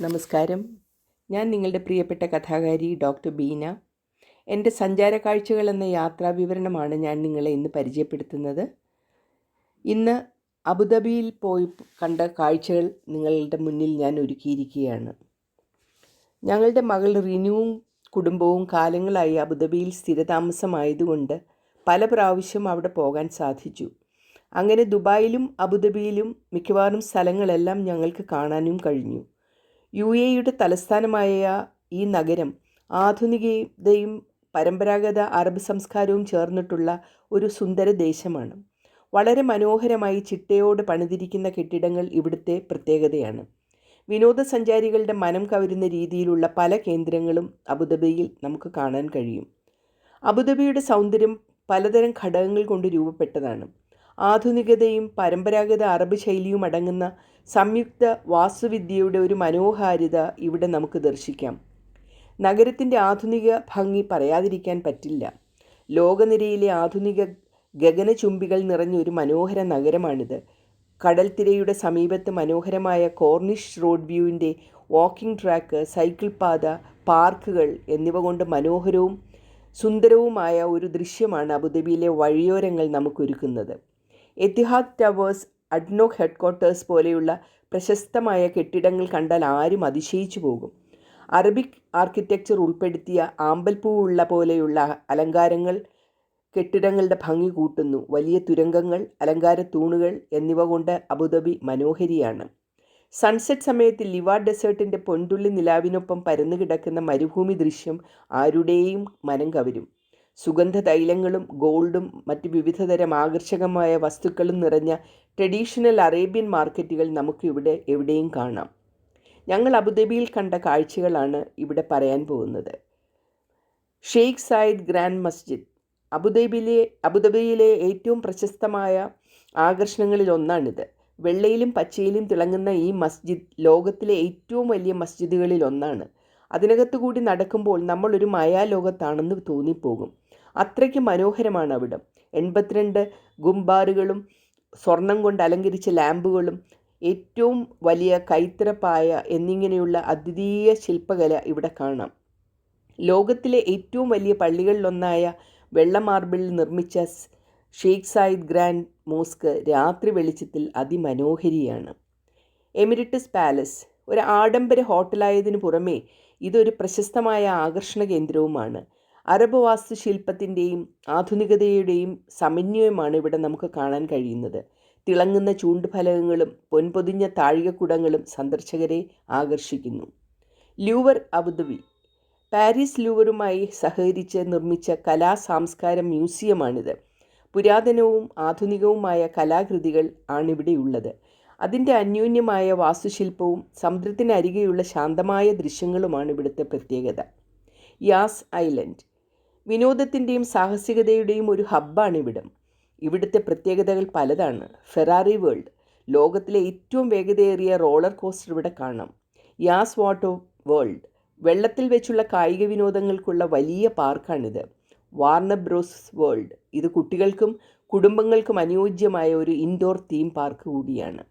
നമസ്കാരം. ഞാൻ നിങ്ങളുടെ പ്രിയപ്പെട്ട കഥാകാരി ഡോക്ടർ ബീന. എന്റെ സഞ്ചാര കാഴ്ചകൾ എന്ന യാത്രാ വിവരണമാണ് ഞാൻ നിങ്ങളെ ഇന്ന് പരിചയപ്പെടുത്തുന്നത്. ഇന്ന് അബുദാബിയിൽ പോയി കണ്ട കാഴ്ചകൾ നിങ്ങളുടെ മുന്നിൽ ഞാൻ ഒരുക്കിയിരിക്കുകയാണ്. ഞങ്ങളുടെ മകൾ റിനുവും കുടുംബവും കാലങ്ങളായി അബുദാബിയിൽ സ്ഥിരതാമസമായതുകൊണ്ട് പല പ്രാവശ്യം അവിടെ പോകാൻ സാധിച്ചു. അങ്ങനെ ദുബായിലും അബുദാബിയിലും മിക്കവാറും സ്ഥലങ്ങളെല്ലാം ഞങ്ങൾക്ക് കാണാനും കഴിഞ്ഞു. യു എയുടെ തലസ്ഥാനമായ ഈ നഗരം ആധുനികതയും പരമ്പരാഗത അറബ് സംസ്കാരവും ചേർന്നിട്ടുള്ള ഒരു സുന്ദര ദേശമാണ്. വളരെ മനോഹരമായി ചിട്ടയോട് പണിതിരിക്കുന്ന കെട്ടിടങ്ങൾ ഇവിടുത്തെ പ്രത്യേകതയാണ്. വിനോദസഞ്ചാരികളുടെ മനം കവരുന്ന രീതിയിലുള്ള പല കേന്ദ്രങ്ങളും അബുദാബിയിൽ നമുക്ക് കാണാൻ കഴിയും. അബുദാബിയുടെ സൗന്ദര്യം പലതരം ഘടകങ്ങൾ കൊണ്ട് രൂപപ്പെട്ടതാണ്. ആധുനികതയും പരമ്പരാഗത അറബ് ശൈലിയും അടങ്ങുന്ന സംയുക്ത വാസ്തുവിദ്യയുടെ ഒരു മനോഹാരിത ഇവിടെ നമുക്ക് ദർശിക്കാം. നഗരത്തിന്റെ ആധുനിക ഭംഗി പറയാതിരിക്കാൻ പറ്റില്ല. ലോകനിരയിലെ ആധുനിക ഗഗനചുംബികൾ നിറഞ്ഞ ഒരു മനോഹര നഗരമാണിത്. കടൽത്തിരയുടെ സമീപത്ത് മനോഹരമായ കോർണിഷ് റോഡ് വ്യൂവിന്റെ വാക്കിംഗ് ട്രാക്ക് സൈക്കിൾ പാത പാർക്കുകൾ എന്നിവ കൊണ്ട് മനോഹരവും സുന്ദരവുമായ ഒരു ദൃശ്യമാണ് അബുദാബിയിലെ വഴിയോരങ്ങൾ നമുക്കൊരുക്കുന്നത്. എത്തിഹാദ് ടവേഴ്സ് അഡ്നോക് ഹെഡ്ക്വാർട്ടേഴ്സ് പോലെയുള്ള പ്രശസ്തമായ കെട്ടിടങ്ങൾ കണ്ടാൽ ആരും അതിശയിച്ചു പോകും. അറബിക് ആർക്കിടെക്ചർ ഉൾപ്പെടുത്തിയ ആമ്പൽപ്പൂവുള്ള പോലെയുള്ള അലങ്കാരങ്ങൾ കെട്ടിടങ്ങളുടെ ഭംഗി കൂട്ടുന്നു. വലിയ തുരങ്കങ്ങൾ അലങ്കാര തൂണുകൾ എന്നിവ കൊണ്ട് അബുദാബി മനോഹരിയാണ്. സൺസെറ്റ് സമയത്ത് ലിവാർ ഡെസേർട്ടിന്റെ പൊൻതുള്ളി നിലാവിനൊപ്പം പരന്നു കിടക്കുന്ന മരുഭൂമി ദൃശ്യം ആരുടെയും മനം കവരും. സുഗന്ധ തൈലങ്ങളും ഗോൾഡും മറ്റ് വിവിധതരം ആകർഷകമായ വസ്തുക്കളും നിറഞ്ഞ ട്രഡീഷണൽ അറേബ്യൻ മാർക്കറ്റുകൾ നമുക്കിവിടെ എവിടെയും കാണാം. ഞങ്ങൾ അബുദാബിയിൽ കണ്ട കാഴ്ചകളാണ് ഇവിടെ പറയാൻ പോകുന്നത്. ഷെയ്ഖ് സായിദ് ഗ്രാൻഡ് മസ്ജിദ്. അബുദാബിയിലെ അബുദാബിയിലെ ഏറ്റവും പ്രശസ്തമായ ആകർഷണങ്ങളിൽ ഒന്നാണിത്. വെള്ളയിലും പച്ചയിലും തിളങ്ങുന്ന ഈ മസ്ജിദ് ലോകത്തിലെ ഏറ്റവും വലിയ മസ്ജിദുകളിൽ ഒന്നാണ്. അതിനകത്തു കൂടി നടക്കുമ്പോൾ നമ്മളൊരു മായാലോകത്താണെന്ന് തോന്നിപ്പോകും. അത്രയ്ക്ക് മനോഹരമാണ് അവിടം. എൺപത്തിരണ്ട് ഗുംബാറുകളും സ്വർണം കൊണ്ട് അലങ്കരിച്ച ലാമ്പുകളും ഏറ്റവും വലിയ കൈത്തറപ്പായ എന്നിങ്ങനെയുള്ള അദ്വിതീയ ശില്പകല ഇവിടെ കാണാം. ലോകത്തിലെ ഏറ്റവും വലിയ പള്ളികളിലൊന്നായ വെള്ള മാർബിളിൽ നിർമ്മിച്ച ഷെയ്ഖ് സായിദ് ഗ്രാൻഡ് മോസ്ക് രാത്രി വെളിച്ചത്തിൽ അതിമനോഹരിയാണ്. എമിരിറ്റസ് പാലസ് ഒരു ആഡംബര ഹോട്ടലായതിനു പുറമേ ഇതൊരു പ്രശസ്തമായ ആകർഷണ കേന്ദ്രവുമാണ്. അറബ് വാസ്തുശില്പത്തിന്റെയും ആധുനികതയുടെയും സമന്വയമാണ് ഇവിടെ നമുക്ക് കാണാൻ കഴിയുന്നത്. തിളങ്ങുന്ന ചൂണ്ടുഫലകങ്ങളും പൊൻപൊതിഞ്ഞ താഴികക്കുടങ്ങളും സന്ദർശകരെ ആകർഷിക്കുന്നു. Louvre Abu Dhabi. പാരീസ് ലൂവറുമായി സഹകരിച്ച് നിർമ്മിച്ച കലാ സാംസ്കാര മ്യൂസിയമാണിത്. പുരാതനവും ആധുനികവുമായ കലാകൃതികൾ ആണിവിടെയുള്ളത്. അതിന്റെ അന്യോന്യമായ വാസ്തുശില്പവും സമുദ്രത്തിനരികെയുള്ള ശാന്തമായ ദൃശ്യങ്ങളുമാണ് ഇവിടുത്തെ പ്രത്യേകത. യാസ് ഐലൻഡ്. വിനോദത്തിന്റെയും സാഹസികതയുടെയും ഒരു ഹബ്ബാണ് ഇവിടം. ഇവിടുത്തെ പ്രത്യേകതകൾ പലതാണ്. ഫെറാറി വേൾഡ് ലോകത്തിലെ ഏറ്റവും വേഗതയേറിയ റോളർ കോസ്റ്റർ ഇവിടെ കാണാം. യാസ് വാട്ടോ വേൾഡ് വെള്ളത്തിൽ വെച്ചുള്ള കായിക വിനോദങ്ങൾക്കുള്ള വലിയ പാർക്കാണിത്. വാർണർ ബ്രോസ് വേൾഡ് ഇത് കുട്ടികൾക്കും കുടുംബങ്ങൾക്കും അനുയോജ്യമായ ഒരു ഇൻഡോർ തീം പാർക്ക് കൂടിയാണ്.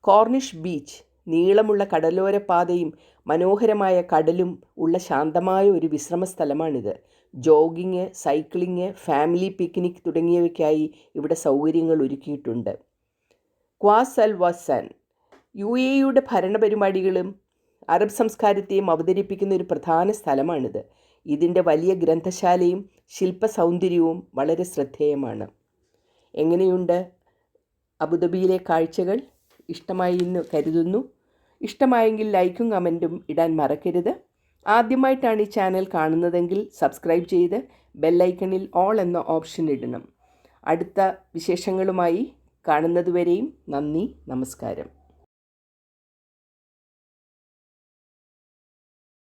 കോർണിഷ് ബീച്ച് നീളമുള്ള കടലോര പാതയും മനോഹരമായ കടലും ഉള്ള ശാന്തമായ ഒരു വിശ്രമ സ്ഥലമാണിത് ജോഗിങ് സൈക്ലിങ് ഫാമിലി പിക്നിക് തുടങ്ങിയവയ്ക്കായി ഇവിടെ സൗകര്യങ്ങൾ ഒരുക്കിയിട്ടുണ്ട്. ക്വാസ് അൽ വസാൻ യു എയുടെ ഭരണപരിപാടികളും അറബ് സംസ്കാരത്തെയും അവതരിപ്പിക്കുന്ന ഒരു പ്രധാന സ്ഥലമാണിത്. ഇതിന്റെ വലിയ ഗ്രന്ഥശാലയും ശില്പ സൗന്ദര്യവും വളരെ ശ്രദ്ധേയമാണ്. എങ്ങനെയുണ്ട്? അബുദാബിയിലെ കാഴ്ചകൾ ഇഷ്ടമായി എന്ന് കരുതുന്നു. ഇഷ്ടമായെങ്കിൽ ലൈക്കും കമന്റും ഇടാൻ മറക്കരുത്. ആദ്യമായിട്ടാണ് ഈ ചാനൽ കാണുന്നതെങ്കിൽ സബ്സ്ക്രൈബ് ചെയ്ത് ബെല്ലൈക്കണിൽ ഓൾ എന്ന ഓപ്ഷൻ ഇടണം. അടുത്ത വിശേഷങ്ങളുമായി കാണുന്നതുവരെയും നന്ദി നമസ്കാരം.